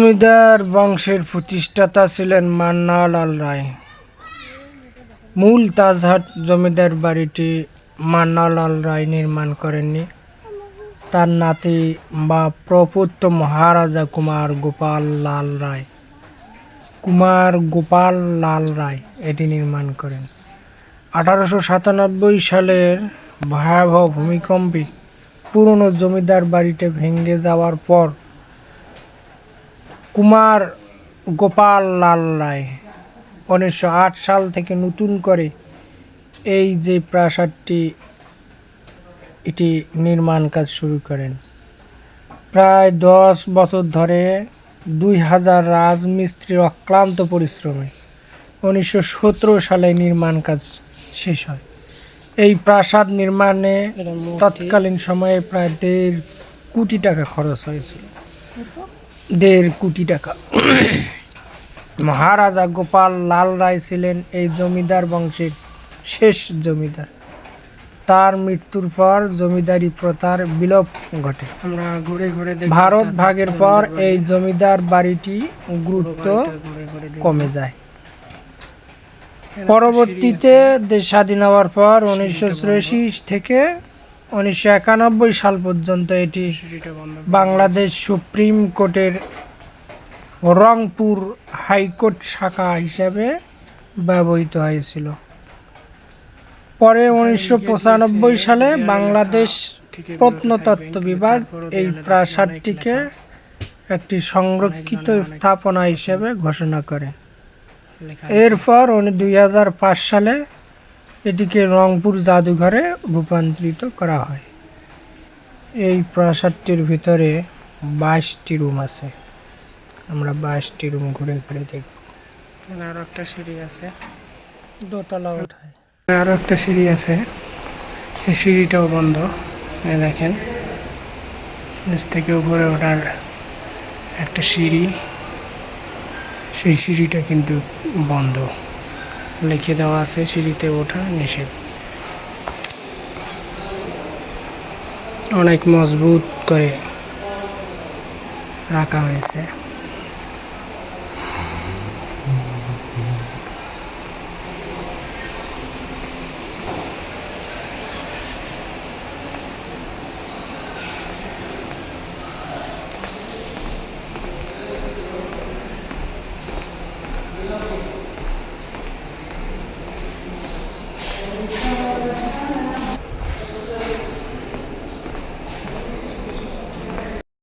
জমিদার বংশের প্রতিষ্ঠাতা ছিলেন মান্নালাল রায়। মূল তাজহাট জমিদার বাড়িটি মান্নালাল রায় নির্মাণ করেননি। তার নাতি বা প্রপুত্র মহারাজা কুমার গোপাল লাল রায়। কুমার গোপাল লাল রায় এটি নির্মাণ করেন। আঠারোশো সাতানব্বই সালের ভয়াবহ ভূমিকম্পে পুরনো জমিদার বাড়িটি ভেঙে যাওয়ার পর কুমার গোপাল লাল রায় উনিশশো আট সাল থেকে নতুন করে এই যে প্রাসাদটি এটি নির্মাণ কাজ শুরু করেন। প্রায় দশ বছর ধরে দুই হাজার রাজমিস্ত্রির অক্লান্ত পরিশ্রমে উনিশশো সতেরো সালে নির্মাণ কাজ শেষ হয়। এই প্রাসাদ নির্মাণে তৎকালীন সময়ে প্রায় দেড় কোটি টাকা খরচ হয়েছিল। দেড় কোটি টাকা। মহারাজা গোপাল লাল রায় ছিলেন এই জমিদার বংশের শেষ জমিদার। তার মৃত্যুর পর জমিদারি প্রথার বিলোপ ঘটে। আমরা ঘুরে ঘুরে ভারত ভাগের পর এই জমিদার বাড়িটি গুরুত্ব। কমে যায়। পরবর্তীতে দেশ স্বাধীন হওয়ার পর উনিশশো চুরাশি থেকে উনিশশো একানব্বই সাল পর্যন্ত এটি বাংলাদেশ সুপ্রিম কোর্টের রংপুর হাইকোর্ট শাখা হিসাবে ব্যবহৃত হয়েছিল। পরে উনিশশো পঁচানব্বই সালে বাংলাদেশ প্রত্নতত্ত্ব বিভাগ এই প্রাসাদটিকে একটি সংরক্ষিত স্থাপনা হিসেবে ঘোষণা করে। এরপর উনি দুই হাজার পাঁচ সালে এটিকে রংপুর জাদুঘরে রূপান্তরিত করা হয়। এই প্রাসাদটির ভিতরে বাইশটি রুম আছে। আমরা বাইশটি রুম ঘুরে ঘুরে দেখব। আরও একটা সিঁড়ি আছে। দোতলা ওঠায় আরও একটা সিঁড়ি আছে। এই সিঁড়িটাও বন্ধ। দেখেন, নিচ থেকে উপরে ওঠার একটা সিঁড়ি। সেই সিঁড়িটা কিন্তু বন্ধ। লিখে দেওয়া আছে সিঁড়িতে ওঠা নিষেধ। অনেক মজবুত করে রাখা হয়েছে।